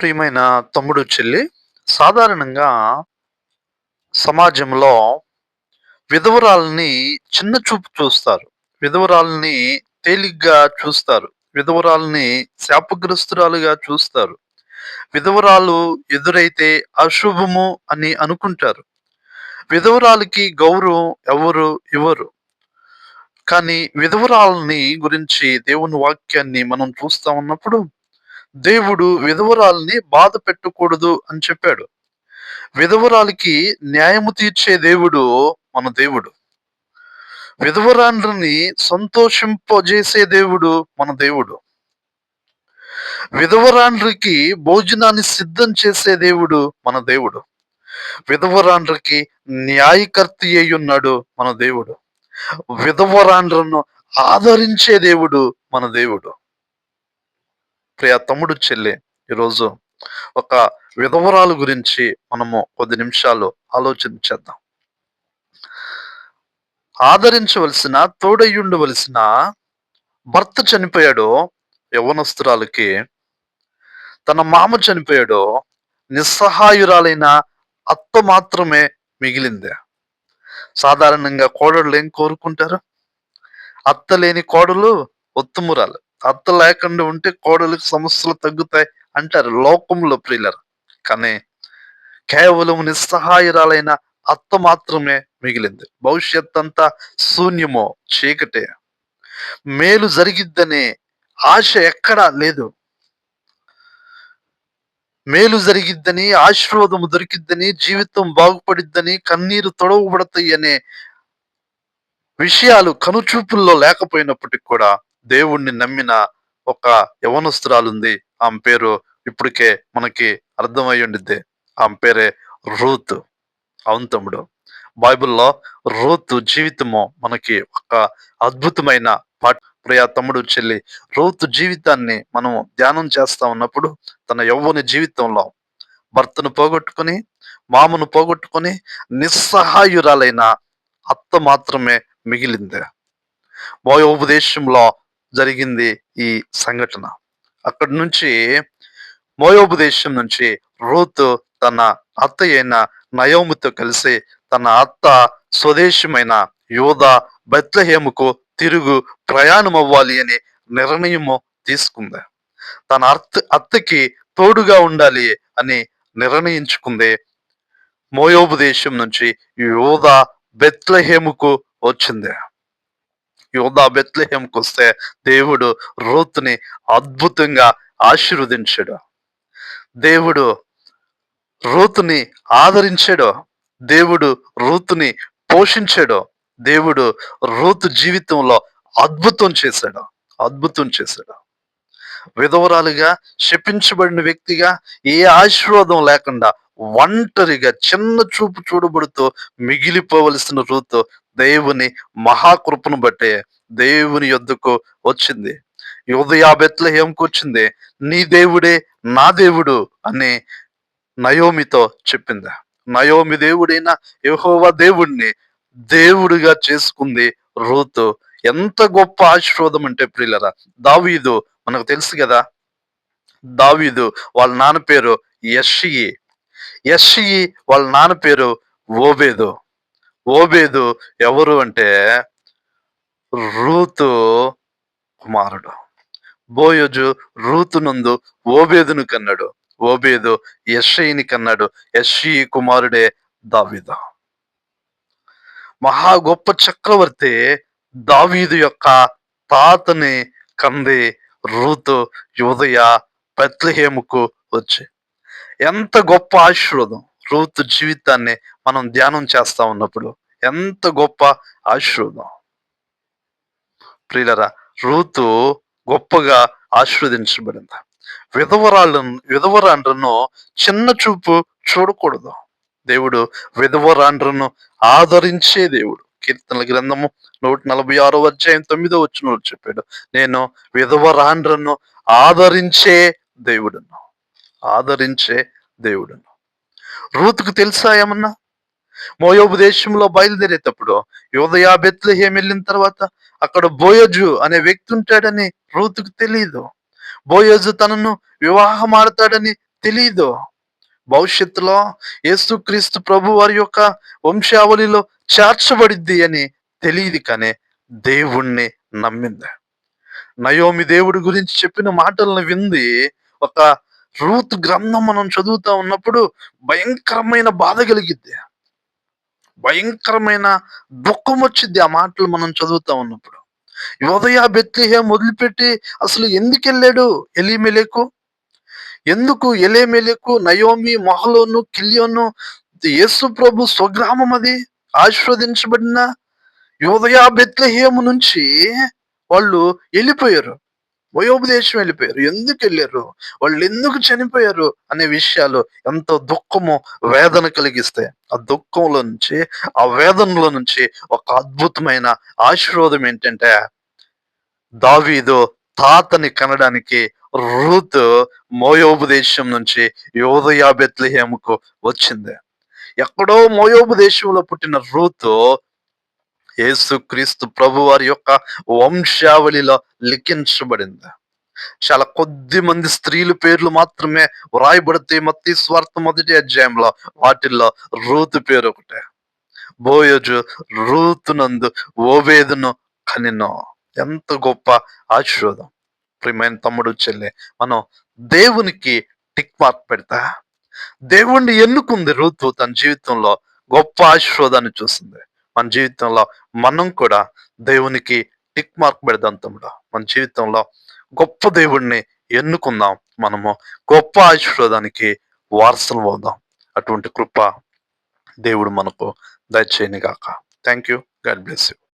ప్రియమైన తమ్ముడు చెల్లి సాధారణంగా సమాజంలో విధవరాలని చిన్న చూపు చూస్తారు. విధవరాలని తేలిగ్గా చూస్తారు. విధవరాలని శాపగ్రస్తురాలుగా చూస్తారు. విధవరాలు ఎదురైతే అశుభము అని అనుకుంటారు. విధవరాలకి గౌరవం ఎవరు ఇవ్వరు. కానీ విధవరాలని గురించి దేవుని వాక్యాన్ని మనం చూస్తా ఉన్నప్పుడు దేవుడు విధవరాల్ని బాధ పెట్టకూడదు అని చెప్పాడు. విధవరాలకి న్యాయము తీర్చే దేవుడు మన దేవుడు. విధవరాండ్రిని సంతోషింపజేసే దేవుడు మన దేవుడు. విధవరాండ్రికి భోజనాన్ని సిద్ధం చేసే దేవుడు మన దేవుడు. విధవరాండ్రికి న్యాయకర్త అయి ఉన్నాడు మన దేవుడు. విధవరాండ్రను ఆదరించే దేవుడు మన దేవుడు. ప్రియ తమ్ముడు చెల్లి ఈరోజు ఒక విధవరాలు గురించి మనము కొద్ది నిమిషాలు ఆలోచించేద్దాం ఆదరించవలసిన తోడయ్యుండవలసిన భర్త చనిపోయాడు యవనస్తురాలకి తన మామ చనిపోయాడు నిస్సహాయురాలైన అత్త మాత్రమే మిగిలింది. సాధారణంగా కోడళ్ళు ఏం కోరుకుంటారు? అత్త లేని కోడలు ఉత్తమురాలు. అత్త లేకుండా ఉంటే కోడలికి సమస్యలు తగ్గుతాయి అంటారు లోకంలో ప్రియులరు. కానీ కేవలం నిస్సహాయురాలైన అత్త మాత్రమే మిగిలింది. భవిష్యత్ అంతా శూన్యమో చీకటే. మేలు జరిగిద్దనే ఆశ ఎక్కడా లేదు. మేలు జరిగిద్దని ఆశీర్వాదము దొరికిద్దని జీవితం బాగుపడిద్దని కన్నీరు తొడవబడతాయి అనే విషయాలు కనుచూపుల్లో లేకపోయినప్పటికి కూడా దేవుణ్ణి నమ్మిన ఒక యవనస్తురాలుంది. ఆమె పేరు ఇప్పటికే మనకి అర్థమై ఉండిద్ది. ఆమె పేరే రూత్. అవును తమ్ముడు. బైబిల్లో రూత్ జీవితము మనకి ఒక అద్భుతమైన పాట ప్రియా తమ్ముడు చెల్లి రూత్ జీవితాన్ని మనం ధ్యానం చేస్తా ఉన్నప్పుడు తన యవ్వని జీవితంలో భర్తను పోగొట్టుకొని మామను పోగొట్టుకొని నిస్సహాయురాలైన అత్త మాత్రమే మిగిలింది. మోయోపదేశంలో జరిగింది ఈ సంఘటన. అక్కడి నుంచి మోయోపదేశం నుంచి రూత్ తన అత్త అయిన నయోముతో కలిసి తన అత్త స్వదేశమైన యోధ బెత్లహేముకు తిరుగు ప్రయాణం అవ్వాలి అని నిర్ణయము తీసుకుంది. తన అత్త అత్తకి తోడుగా ఉండాలి అని నిర్ణయించుకుంది. మోయోబు దేశం నుంచి యోధ బెత్లహేముకు వచ్చింది. యోధా బెత్లహేంకి వస్తే దేవుడు రూత్ని అద్భుతంగా ఆశీర్వదించాడు. దేవుడు రూతుని ఆదరించాడు. దేవుడు రూతుని పోషించాడు. దేవుడు రూతు జీవితంలో అద్భుతం చేశాడు. అద్భుతం చేశాడు. విధవరాలుగా శపించబడిన వ్యక్తిగా ఏ ఆశీర్వాదం లేకుండా ఒంటరిగా చిన్న చూపు చూడబడుతూ మిగిలిపోవలసిన రూతు దేవుని మహాకృపను బట్టే దేవుని యొద్దకు వచ్చింది. యుదయా బెత్లహేంకి వచ్చింది. నీ దేవుడే నా దేవుడు అని నయోమితో చెప్పింది. నయోమి దేవుడైన యహోవా దేవుడిని దేవుడిగా చేసుకుంది రూతు. ఎంత గొప్ప ఆశీర్వాదం అంటే ప్రియులరా దావీదు మనకు తెలుసు కదా దావీదు వాళ్ళ నాన్న పేరు యషియి యషియి వాళ్ళ నాన్న పేరు ఓబేదు. ఓబేదు ఎవరు అంటే రూతు కుమారుడు. బోయోజు రూతు నందు ఓబేదును కన్నాడు. ఓబేదు యషయిని కన్నాడు. యషి కుమారుడే దావీదు. మహా గొప్ప చక్రవర్తి దావీదు యొక్క తాతని కంది రూతు యువదయ పెత్లహేముకు వచ్చి. ఎంత గొప్ప ఆశీర్వాదం. రూతు జీవితాన్ని మనం ధ్యానం చేస్తా ఉన్నప్పుడు ఎంత గొప్ప ఆశీర్వాదం. ప్రియులరా రూతు గొప్పగా ఆశీర్వదించబడింది. విధవరాళ్ళను విధవరాండ్రను చిన్న చూపు చూడకూడదు. దేవుడు విధవరాండ్రను ఆదరించే దేవుడు. కీర్తనల గ్రంథము నూట నలభై ఆరో అధ్యాయం తొమ్మిదో వచ్చిన చెప్పాడు నేను విధవరాండ్రను ఆదరించే దేవుడును ఆదరించే దేవుడును. రూతుకు తెలుసా ఏమన్నా? మోయోబు దేశంలో బయలుదేరేటప్పుడు యోదయా బెత్లహేం వెళ్ళిన తర్వాత అక్కడ బోయోజు అనే వ్యక్తి ఉంటాడని రూతుకు తెలియదు బోయోజు తనను వివాహం ఆడతాడని తెలియదు భవిష్యత్తులో యేసుక్రీస్తు ప్రభు వారి యొక్క వంశావళిలో చేర్చబడిద్ది అని తెలియదు కానీ దేవుణ్ణి నమ్మింది. నయోమి దేవుడి గురించి చెప్పిన మాటలను వింది ఒక రూత్ గ్రంథం మనం చదువుతా ఉన్నప్పుడు భయంకరమైన బాధ కలిగిద్ది. భయంకరమైన దుఃఖం వచ్చింది ఆ మాటలు మనం చదువుతా ఉన్నప్పుడు. యోదయ బెత్లిహేం వదిలిపెట్టి అసలు ఎందుకు వెళ్ళాడు ఎలిమెలకు? ఎందుకు ఎలేమెలకు నయోమి మొహలోను కిలియోను యేసు ప్రభు స్వగ్రామం అది ఆశీర్వదించబడిన యోదయ బెత్లహేము నుంచి వాళ్ళు వెళ్ళిపోయారు. వయోపదేశం వెళ్ళిపోయారు. ఎందుకు వెళ్ళారు? వాళ్ళు ఎందుకు చనిపోయారు అనే విషయాలు ఎంతో దుఃఖము వేదన కలిగిస్తాయి. ఆ దుఃఖంలో నుంచి ఆ వేదనలో నుంచి ఒక అద్భుతమైన ఆశీర్వాదం ఏంటంటే దావీదు తాతని కనడానికి రూత్ మోయోపదేశం నుంచి యోదయ బెత్లహేముకు వచ్చింది. ఎక్కడో మోయోపదేశంలో పుట్టిన రూతు యేసుక్రీస్తు ప్రభు వారి యొక్క వంశావళిలో లిఖించబడింది. చాలా కొద్ది మంది స్త్రీల పేర్లు మాత్రమే వ్రాయబడితే మత్తి స్వార్థ మొదటి అధ్యాయంలో వాటిల్లో రూతు పేరు ఒకటే. బోయోజు రూతునందు ఓవేదును కనినో. ఎంత గొప్ప ఆశీర్వాదం. ప్రియమైన తమ్ముడు చెల్లె మనం దేవునికి టిక్ మార్క్ పెడతా. దేవుణ్ణి ఎన్నుకుంది రూతు తన జీవితంలో గొప్ప ఆశీర్వాదాన్ని చూసింది. మన జీవితంలో మనం కూడా దేవునికి టిక్ మార్క్ పెడదాం తమ్ముడు మన జీవితంలో గొప్ప దేవుణ్ణి ఎన్నుకుందాం మనము. గొప్ప ఆశీర్వాదానికి వారసులు అవుదాం. అటువంటి కృప దేవుడు మనకు దయచేయని గాక thank you God bless you